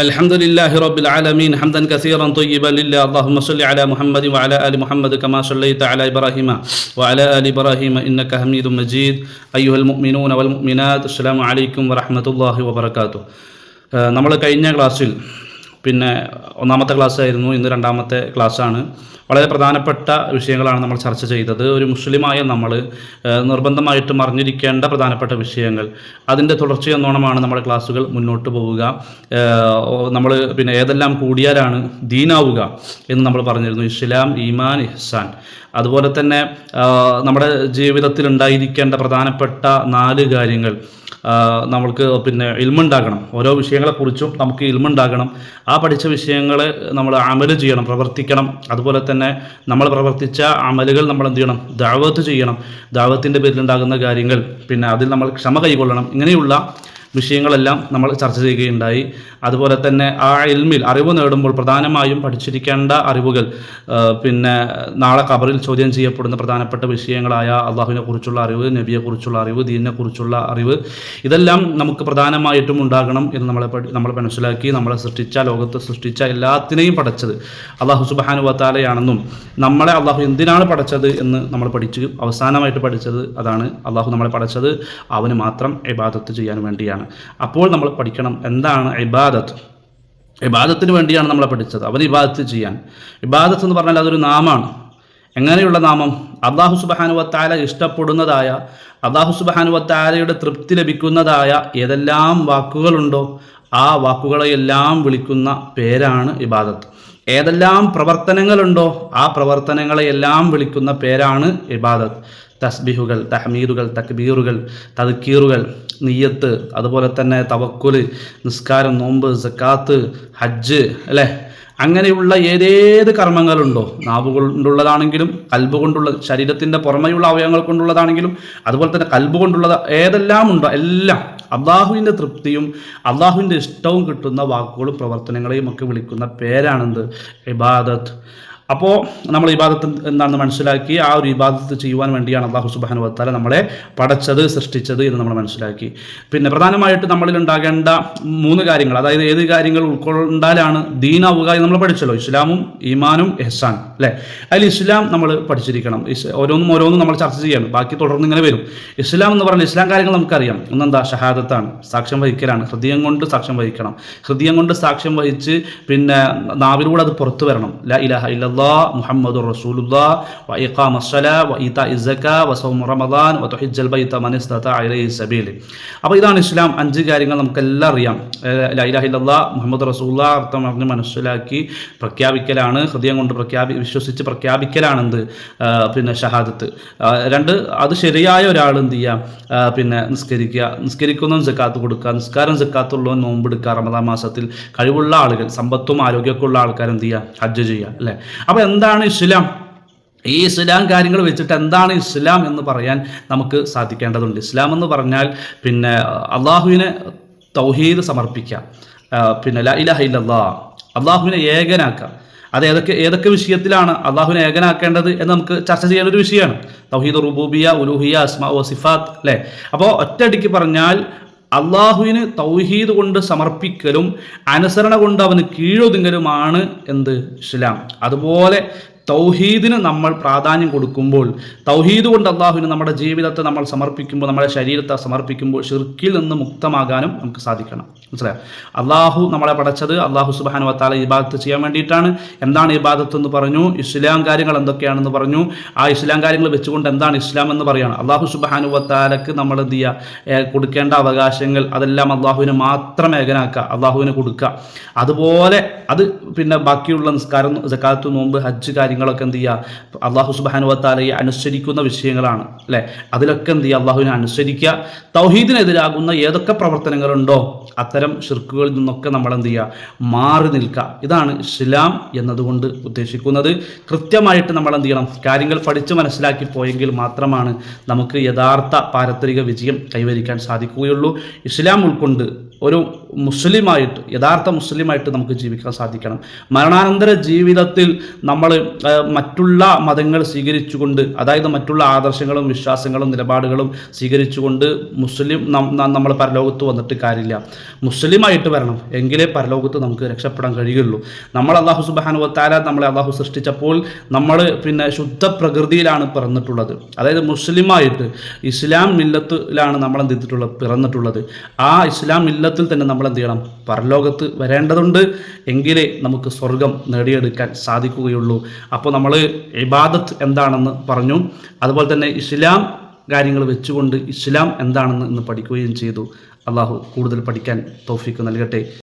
الحمد لله رب العالمين حمدا كثيرا طيبا لله اللهم صل على محمد وعلى ال محمد كما صليت على ابراهيم وعلى ال ابراهيم انك حميد مجيد ايها المؤمنون والمؤمنات السلام عليكم ورحمه الله وبركاته നമ്മൾ കഴിഞ്ഞ ക്ലാസ്സിൽ പിന്നെ ഒന്നാമത്തെ ക്ലാസ് ആയിരുന്നു ഇന്ന് രണ്ടാമത്തെ ക്ലാസ്സാണ് വളരെ പ്രധാനപ്പെട്ട വിഷയങ്ങളാണ് നമ്മൾ ചർച്ച ചെയ്തത്. ഒരു മുസ്ലിമായ നമ്മൾ നിർബന്ധമായിട്ട് അറിഞ്ഞിരിക്കേണ്ട പ്രധാനപ്പെട്ട വിഷയങ്ങൾ. അതിന്റെ തുടർച്ചയെന്നോണമാണ് നമ്മുടെ ക്ലാസ്സുകൾ മുന്നോട്ട് പോവുക. നമ്മൾ പിന്നെ ഏതെല്ലാം കൂടിയാലാണ് ദീനാവുക എന്ന് നമ്മൾ പറഞ്ഞിരുന്നു. ഇസ്ലാം ഈമാൻ ഇഹ്സാൻ. അതുപോലെ തന്നെ നമ്മുടെ ജീവിതത്തിൽ ഉണ്ടായിരിക്കേണ്ട പ്രധാനപ്പെട്ട നാല് കാര്യങ്ങൾ നമ്മൾക്ക് പിന്നെ ഇൽമുണ്ടാകണം. ഓരോ വിഷയങ്ങളെക്കുറിച്ചും നമുക്ക് ഇൽമുണ്ടാകണം. ആ പഠിച്ച വിഷയങ്ങളെ നമ്മൾ അമൽ ചെയ്യണം പ്രവർത്തിക്കണം. അതുപോലെ തന്നെ നമ്മൾ പ്രവർത്തിച്ച അമലുകൾ നമ്മൾ എന്ത് ചെയ്യണം? ദാവത്ത് ചെയ്യണം. ദാവത്തിന്റെ പേരിലുണ്ടാകുന്ന കാര്യങ്ങൾ. പിന്നെ അതിൽ നമ്മൾ ക്ഷമ കൈകൊള്ളണം ഇങ്ങനെയുള്ള വിഷയങ്ങളെല്ലാം നമ്മൾ ചർച്ച ചെയ്യുകയുണ്ടായി. അതുപോലെ തന്നെ ആ ഇൽമിൽ അറിവ് നേടുമ്പോൾ പ്രധാനമായും പഠിച്ചിരിക്കേണ്ട അറിവുകൾ പിന്നെ നാളെ കബറിൽ ചോദ്യം ചെയ്യപ്പെടുന്ന പ്രധാനപ്പെട്ട വിഷയങ്ങളായ അള്ളാഹുവിനെ കുറിച്ചുള്ള അറിവ് നബിയെക്കുറിച്ചുള്ള അറിവ് ദീനിനെ കുറിച്ചുള്ള അറിവ് ഇതെല്ലാം നമുക്ക് പ്രധാനമായിട്ടും ഉണ്ടാകണം എന്ന് നമ്മളെ നമ്മൾ മനസ്സിലാക്കി നമ്മളെ സൃഷ്ടിച്ച ലോകത്ത് സൃഷ്ടിച്ച എല്ലാത്തിനെയും പഠിച്ചത് അള്ളാഹു സുബാനു വത്താലയാണെന്നും നമ്മളെ അള്ളാഹു എന്തിനാണ് പഠിച്ചത് എന്ന് നമ്മൾ പഠിച്ചു അവസാനമായിട്ട് പഠിച്ചത് അതാണ് അള്ളാഹു നമ്മളെ പഠിച്ചത് അവന് മാത്രം ഇബാദത്ത് ചെയ്യാൻ വേണ്ടിയാണ്. അപ്പോൾ നമ്മൾ പഠിക്കണം. എന്താണ് ഇബാദത്ത്? ഇബാദത്തിന് വേണ്ടിയാണ് നമ്മളെ പഠിച്ചത്. അവൻ ഇബാദത്ത് ചെയ്യാൻ. ഇബാദത്ത് എന്ന് പറഞ്ഞാൽ അതൊരു നാമാണ്. എങ്ങനെയുള്ള നാമം? അള്ളാഹു സുബാനുവത്താല ഇഷ്ടപ്പെടുന്നതായ അള്ളാഹു സുബാനുവത്താലയുടെ തൃപ്തി ലഭിക്കുന്നതായ ഏതെല്ലാം വാക്കുകളുണ്ടോ ആ വാക്കുകളെയെല്ലാം വിളിക്കുന്ന പേരാണ് ഇബാദത്ത്. ഏതെല്ലാം പ്രവർത്തനങ്ങളുണ്ടോ ആ പ്രവർത്തനങ്ങളെയെല്ലാം വിളിക്കുന്ന പേരാണ് ഇബാദത്ത്. തസ്ബിഹുകൾ തഹ്മീദുകൾ തക്ബീറുകൾ തദ്ക്കീറുകൾ നെയ്യത്ത് അതുപോലെ തന്നെ തവക്കുൽ നിസ്കാരം നോമ്പ് സക്കാത്ത് ഹജ്ജ് അല്ലേ? അങ്ങനെയുള്ള ഏതേത് കർമ്മങ്ങളുണ്ടോ നാവ് കൊണ്ടുള്ളതാണെങ്കിലും കൽബ് കൊണ്ടുള്ള ശരീരത്തിന്റെ പുറമെയുള്ള അവയവങ്ങൾ കൊണ്ടുള്ളതാണെങ്കിലും അതുപോലെ തന്നെ കൽബ് കൊണ്ടുള്ളത് ഏതെല്ലാം ഉണ്ടോ എല്ലാം അള്ളാഹുവിന്റെ തൃപ്തിയും അള്ളാഹുവിന്റെ ഇഷ്ടവും കിട്ടുന്ന വാക്കുകളും പ്രവർത്തനങ്ങളെയും ഒക്കെ വിളിക്കുന്ന പേരാണെന്ത്? ഇബാദത്ത്. അപ്പോൾ നമ്മൾ ഇബാദത്ത് എന്താണെന്ന് മനസ്സിലാക്കി ആ ഒരു ഇബാദത്ത് ചെയ്യുവാൻ വേണ്ടിയാണ് അള്ളാഹു സുബാനു വത്താല നമ്മളെ പടച്ചത് സൃഷ്ടിച്ചത് എന്ന് നമ്മൾ മനസ്സിലാക്കി. പിന്നെ പ്രധാനമായിട്ട് നമ്മളിൽ ഉണ്ടാകേണ്ട മൂന്ന് കാര്യങ്ങൾ അതായത് ഏത് കാര്യങ്ങൾ ഉൾക്കൊണ്ടാലാണ് ദീനാവുക എന്ന് നമ്മൾ പഠിച്ചല്ലോ. ഇസ്ലാമും ഈമാനും എഹ്സാൻ അല്ലേ? അതിൽ ഇസ്ലാം നമ്മൾ പഠിച്ചിരിക്കണം. ഓരോന്നും ഓരോന്നും നമ്മൾ ചർച്ച ചെയ്യണം. ബാക്കി തുടർന്ന് ഇങ്ങനെ വരും. ഇസ്ലാം എന്ന് പറഞ്ഞാൽ ഇസ്ലാം കാര്യങ്ങൾ നമുക്കറിയാം. ഒന്നെന്താ? ഷഹാദത്താണ്. സാക്ഷ്യം വഹിക്കലാണ്. ഹൃദയം കൊണ്ട് സാക്ഷ്യം വഹിക്കണം. ഹൃദയം കൊണ്ട് സാക്ഷ്യം വഹിച്ച് പിന്നെ നാവിലൂടെ അത് പുറത്തു വരണം. ല ഇലാഹ ഇല്ലല്ലാ മുഹമ്മദ് റസൂലുല്ലാ വ ഇഖാമ അസ്സലാ വ ഈതാ ഇസ്സക വ സൗമ റമദാൻ വ തുഹിജ്ജൽ ബൈത മൻ ഇസ്തതാ ഇലൈഹി സബീൽ അപ്പോൾ ഇതാണ് ഇസ്ലാം അഞ്ച് കാര്യങ്ങൾ നമുക്കെല്ലാം അറിയാം ഏഹ് ല ഇലാഹ ഇല്ലല്ലാ മുഹമ്മദ് റസൂലുള്ളാ അർത്ഥം പറഞ്ഞ് മനസ്സിലാക്കി പ്രഖ്യാപിക്കലാണ് ഹൃദയം കൊണ്ട് പ്രഖ്യാപി വിശ്വസിച്ച് പ്രഖ്യാപിക്കലാണെന്ത് പിന്നെ ഷഹാദത്ത് രണ്ട് അത് ശരിയായ ഒരാൾ എന്ത് ചെയ്യുക പിന്നെ നിസ്കരിക്കുക. നിസ്കരിക്കുന്നവൻ ജക്കാത്ത് കൊടുക്കുക. നിസ്കാരം ജക്കാത്തുള്ളവൻ നോമ്പെടുക്കുക. റമദാൻ മാസത്തിൽ കഴിവുള്ള ആളുകൾ സമ്പത്തും ആരോഗ്യമൊക്കെ ഉള്ള ആൾക്കാർ എന്ത് ചെയ്യുക ഹജ്ജ് ചെയ്യുക അല്ലേ? അപ്പോൾ എന്താണ് ഇസ്ലാം? ഈ ഇസ്ലാം കാര്യങ്ങൾ വെച്ചിട്ട് എന്താണ് ഇസ്ലാം എന്ന് പറയാൻ നമുക്ക് സാധിക്കേണ്ടതുണ്ട്. ഇസ്ലാം എന്ന് പറഞ്ഞാൽ പിന്നെ അള്ളാഹുവിനെ തൗഹീദ് സമർപ്പിക്കുക പിന്നെ ല ഇലഹ ഇല്ലല്ലാ അള്ളാഹുവിനെ ഏകനാക്കുക. അത് ഏതൊക്കെ ഏതൊക്കെ വിഷയത്തിലാണ് അള്ളാഹുവിനെ ഏകനാക്കേണ്ടത് എന്ന് നമുക്ക് ചർച്ച ചെയ്യേണ്ട ഒരു വിഷയമാണ്. തൗഹീദ് റുബൂബിയ ഉലൂഹിയ അസ്മ വ സിഫാത്ത് അല്ലേ? അപ്പോൾ ഒറ്റയടിക്ക് പറഞ്ഞാൽ അള്ളാഹുവിന് തൗഹീദ് കൊണ്ട് സമർപ്പിക്കലും അനുസരണ കൊണ്ട് അവന് കീഴൊതുങ്ങലുമാണ് എന്ത് ഇസ്ലാം. അതുപോലെ തൗഹീദിന് നമ്മൾ പ്രാധാന്യം കൊടുക്കുമ്പോൾ തൗഹീദ് കൊണ്ട് അള്ളാഹുവിന് നമ്മുടെ ജീവിതത്തെ നമ്മൾ സമർപ്പിക്കുമ്പോൾ നമ്മുടെ ശരീരത്തെ സമർപ്പിക്കുമ്പോൾ ഷിർക്കിൽ നിന്ന് മുക്തമാകാനും നമുക്ക് സാധിക്കണം. മനസ്സിലായോ? അള്ളാഹു നമ്മളെ പഠിച്ചത് അള്ളാഹു സുബാനു വത്താല ഇബാദത്ത് ചെയ്യാൻ വേണ്ടിയിട്ടാണ്. എന്താണ് ഇബാദത്ത് എന്ന് പറഞ്ഞു? ഇസ്ലാം കാര്യങ്ങൾ എന്തൊക്കെയാണെന്ന് പറഞ്ഞു. ആ ഇസ്ലാം കാര്യങ്ങൾ വെച്ചുകൊണ്ട് എന്താണ് ഇസ്ലാം എന്ന് പറയുകയാണ് അള്ളാഹു സുബാനു വത്താലക്ക് നമ്മൾ എന്ത് ചെയ്യുക കൊടുക്കേണ്ട അവകാശങ്ങൾ അതെല്ലാം അള്ളാഹുവിന് മാത്രം ഏകനാക്കുക അള്ളാഹുവിന് കൊടുക്കുക. അതുപോലെ അത് പിന്നെ ബാക്കിയുള്ള നിസ്കാരം ജക്കാത്ത് നോമ്പ് ഹജ്ജ് കാര്യങ്ങളൊക്കെ എന്ത് ചെയ്യുക അള്ളാഹു സുബാനു വത്താലയെ അനുസരിക്കുന്ന വിഷയങ്ങളാണ് അല്ലേ? അതിലൊക്കെ എന്ത് ചെയ്യുക അള്ളാഹുവിനെ അനുസരിക്കുക. തൗഹീദിനെതിരാകുന്ന ഏതൊക്കെ പ്രവർത്തനങ്ങളുണ്ടോ അത്തരം ഷിർക്കുകളിൽ നിന്നൊക്കെ നമ്മൾ എന്ത് ചെയ്യുക മാറി നിൽക്കുക. ഇതാണ് ഇസ്ലാം എന്നതുകൊണ്ട് ഉദ്ദേശിക്കുന്നത്. കൃത്യമായിട്ട് നമ്മൾ എന്ത് ചെയ്യണം? കാര്യങ്ങൾ പഠിച്ച് മനസ്സിലാക്കി പോയെങ്കിൽ മാത്രമാണ് നമുക്ക് യഥാർത്ഥ പാരത്രിക വിജയം കൈവരിക്കാൻ സാധിക്കുകയുള്ളൂ. ഇസ്ലാം ഉൾക്കൊണ്ട് ഒരു മുസ്ലിമായിട്ട് യഥാർത്ഥ മുസ്ലിമായിട്ട് നമുക്ക് ജീവിക്കാൻ സാധിക്കണം. മരണാനന്തര ജീവിതത്തിൽ നമ്മൾ മറ്റുള്ള മതങ്ങൾ സ്വീകരിച്ചുകൊണ്ട് അതായത് മറ്റുള്ള ആദർശങ്ങളും വിശ്വാസങ്ങളും നിലപാടുകളും സ്വീകരിച്ചുകൊണ്ട് മുസ്ലിം നമ്മൾ പരലോകത്ത് വന്നിട്ട് കാര്യമില്ല. മുസ്ലിമായിട്ട് വരണം എങ്കിലേ പരലോകത്ത് നമുക്ക് രക്ഷപ്പെടാൻ കഴിയുള്ളൂ. നമ്മൾ അള്ളാഹു സുബാനുവത്താല നമ്മളെ അള്ളാഹു സൃഷ്ടിച്ചപ്പോൾ നമ്മൾ പിന്നെ ശുദ്ധ പ്രകൃതിയിലാണ് പിറന്നിട്ടുള്ളത്. അതായത് മുസ്ലിമായിട്ട് ഇസ്ലാം മില്ലത്തിലാണ് നമ്മൾ എന്ത് ചെയ്തിട്ടുള്ളത് പിറന്നിട്ടുള്ളത്. ആ ഇസ്ലാം മില്ലത്തിൽ തന്നെ നമ്മൾ എന്ത് ചെയ്യണം? പരലോകത്ത് വരേണ്ടതുണ്ട് എങ്കിലേ നമുക്ക് സ്വർഗം നേടിയെടുക്കാൻ സാധിക്കുകയുള്ളൂ. അപ്പോൾ നമ്മൾ ഇബാദത്ത് എന്താണെന്ന് പറഞ്ഞു. അതുപോലെ തന്നെ ഇസ്ലാം കാര്യങ്ങൾ വെച്ചുകൊണ്ട് ഇസ്ലാം എന്താണെന്ന് ഇന്ന് പഠിക്കുകയും ചെയ്തു. അള്ളാഹു കൂടുതൽ പഠിക്കാൻ തോഫിക്ക് നൽകട്ടെ.